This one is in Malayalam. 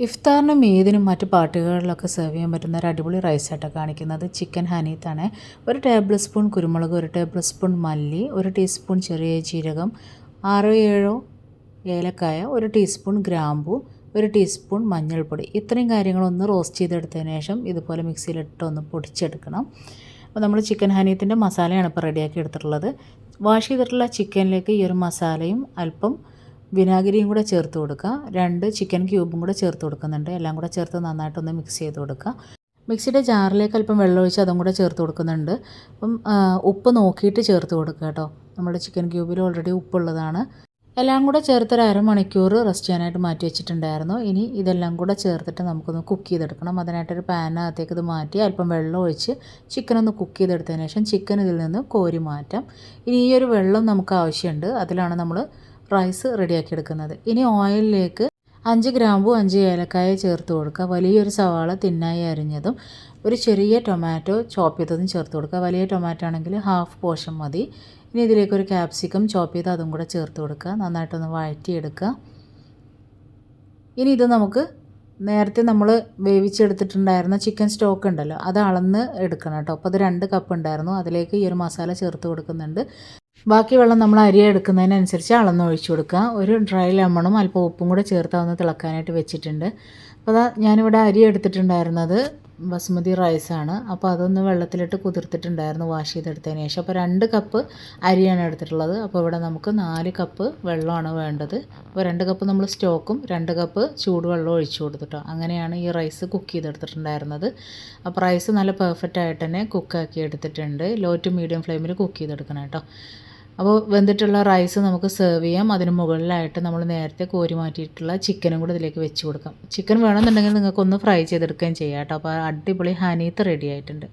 ഇഫ്താറിനും ഈദിനും മറ്റ് പാർട്ടികളിലൊക്കെ സെർവ് ചെയ്യാൻ പറ്റുന്ന ഒരു അടിപൊളി റൈസായിട്ടാണ് കാണിക്കുന്നത്. ചിക്കൻ ഹനീത്താണ് ഒരു ടേബിൾ സ്പൂൺ കുരുമുളക് ഒരു ടേബിൾ സ്പൂൺ മല്ലി ഒരു ടീസ്പൂൺ ചെറിയ ജീരകം ആറോ ഏഴോ ഏലക്കായ ഒരു ടീസ്പൂൺ ഗ്രാമ്പു ഒരു ടീസ്പൂൺ മഞ്ഞൾപ്പൊടി. ഇത്രയും കാര്യങ്ങളൊന്ന് റോസ്റ്റ് ചെയ്തെടുത്തതിന് ശേഷം ഇതുപോലെ മിക്സിയിലിട്ട് ഒന്ന് പൊടിച്ചെടുക്കണം. അപ്പോൾ നമ്മൾ ചിക്കൻ ഹനീത്തിന്റെ മസാലയാണ് ഇപ്പോൾ റെഡിയാക്കി എടുത്തിട്ടുള്ളത്. വാഷ് ചെയ്തിട്ടുള്ള ചിക്കനിലേക്ക് ഈ ഒരു മസാലയും അല്പം വിനാഗിരിയും കൂടെ ചേർത്ത് കൊടുക്കുക. രണ്ട് ചിക്കൻ ക്യൂബും കൂടെ ചേർത്ത് കൊടുക്കുന്നുണ്ട്. എല്ലാം കൂടെ ചേർത്ത് നന്നായിട്ടൊന്ന് മിക്സ് ചെയ്ത് കൊടുക്കുക. മിക്സിയുടെ ജാറിലേക്ക് അല്പം വെള്ളമൊഴിച്ച് അതും കൂടെ ചേർത്ത് കൊടുക്കുന്നുണ്ട്. അപ്പം ഉപ്പ് നോക്കിയിട്ട് ചേർത്ത് കൊടുക്കുക കേട്ടോ. നമ്മുടെ ചിക്കൻ ക്യൂബിൽ ഓൾറെഡി ഉപ്പുള്ളതാണ്. എല്ലാം കൂടെ ചേർത്തൊരു അരമണിക്കൂർ റെസ്റ്റ് ചെയ്യാനായിട്ട് മാറ്റി വെച്ചിട്ടുണ്ടായിരുന്നു. ഇനി ഇതെല്ലാം കൂടെ ചേർത്തിട്ട് നമുക്കൊന്ന് കുക്ക് ചെയ്തെടുക്കണം. അതിനായിട്ടൊരു പാനകത്തേക്ക് ഇത് മാറ്റി അല്പം വെള്ളം ഒഴിച്ച് ചിക്കൻ ഒന്ന് കുക്ക് ചെയ്തെടുത്തതിന് ശേഷം ചിക്കൻ ഇതിൽ നിന്ന് കോരി മാറ്റാം. ഇനി ഈ ഒരു വെള്ളം നമുക്ക് ആവശ്യമുണ്ട്. അതിലാണ് നമ്മൾ റൈസ് റെഡിയാക്കി എടുക്കുന്നത് ഇനി ഓയിലിലേക്ക് അഞ്ച് ഗ്രാമ്പു അഞ്ച് ഏലക്കായ ചേർത്ത് കൊടുക്കുക. വലിയൊരു സവാള തിന്നായി അരിഞ്ഞതും ഒരു ചെറിയ ടൊമാറ്റോ ചോപ്പ് ചെയ്തതും ചേർത്ത് കൊടുക്കുക. വലിയ ടൊമാറ്റോ ആണെങ്കിൽ ഹാഫ് പോർഷൻ മതി. ഇനി ഇതിലേക്ക് ഒരു ക്യാപ്സിക്കം ചോപ്പ് ചെയ്ത് അതും കൂടെ ചേർത്ത് കൊടുക്കുക. നന്നായിട്ടൊന്ന് വഴറ്റിയെടുക്കുക. ഇനി ഇത് നമുക്ക് നേരത്തെ നമ്മൾ വേവിച്ചെടുത്തിട്ടുണ്ടായിരുന്ന ചിക്കൻ സ്റ്റോക്ക് ഉണ്ടല്ലോ അത് അളന്ന് എടുക്കണം കേട്ടോ. അപ്പോൾ അത് രണ്ട് കപ്പ് ഉണ്ടായിരുന്നു. അതിലേക്ക് ഈ ഒരു മസാല ചേർത്ത് കൊടുക്കുന്നുണ്ട്. ബാക്കി വെള്ളം നമ്മൾ അരി എടുക്കുന്നതിനനുസരിച്ച് അളന്ന് ഒഴിച്ചു കൊടുക്കുക. ഒരു ഡ്രൈ ലെമണും അല്പം ഉപ്പും കൂടെ ചേർത്ത് ഒന്ന് തിളക്കാനായിട്ട് വെച്ചിട്ടുണ്ട്. അപ്പോൾ അതാ ഞാനിവിടെ അരി എടുത്തിട്ടുണ്ടായിരുന്നത് ബസ്മതി റൈസാണ് അപ്പോൾ അതൊന്ന് വെള്ളത്തിലിട്ട് കുതിർത്തിട്ടുണ്ടായിരുന്നു വാഷ് ചെയ്തെടുത്തതിന് ശേഷം. അപ്പോൾ രണ്ട് കപ്പ് അരിയാണ് എടുത്തിട്ടുള്ളത്. അപ്പോൾ ഇവിടെ നമുക്ക് നാല് കപ്പ് വെള്ളമാണ് വേണ്ടത്. അപ്പോൾ രണ്ട് കപ്പ് നമ്മൾ സ്റ്റോക്കും രണ്ട് കപ്പ് ചൂടുവെള്ളം ഒഴിച്ചു കൊടുത്തിട്ടോ. അങ്ങനെയാണ് ഈ റൈസ് കുക്ക് ചെയ്തെടുത്തിട്ടുണ്ടായിരുന്നത്. അപ്പോൾ റൈസ് നല്ല പെർഫെക്റ്റ് ആയിട്ട് തന്നെ കുക്കാക്കി എടുത്തിട്ടുണ്ട്. ലോ ടു മീഡിയം ഫ്ലെയിമിൽ കുക്ക് ചെയ്തെടുക്കണം കേട്ടോ. അപ്പോൾ വെന്തിട്ടുള്ള റൈസ് നമുക്ക് സെർവ് ചെയ്യാം. അതിന് മുകളിലായിട്ട് നമ്മൾ നേരത്തെ കോരി മാറ്റിയിട്ടുള്ള ചിക്കനും കൂടെ ഇതിലേക്ക് വെച്ച് കൊടുക്കാം. ചിക്കൻ വേണമെന്നുണ്ടെങ്കിൽ നിങ്ങൾക്കൊന്ന് ഫ്രൈ ചെയ്തെടുക്കുകയും ചെയ്യാം കേട്ടോ. അപ്പോൾ അടിപൊളി ഹനീത്ത് റെഡി ആയിട്ടുണ്ട്.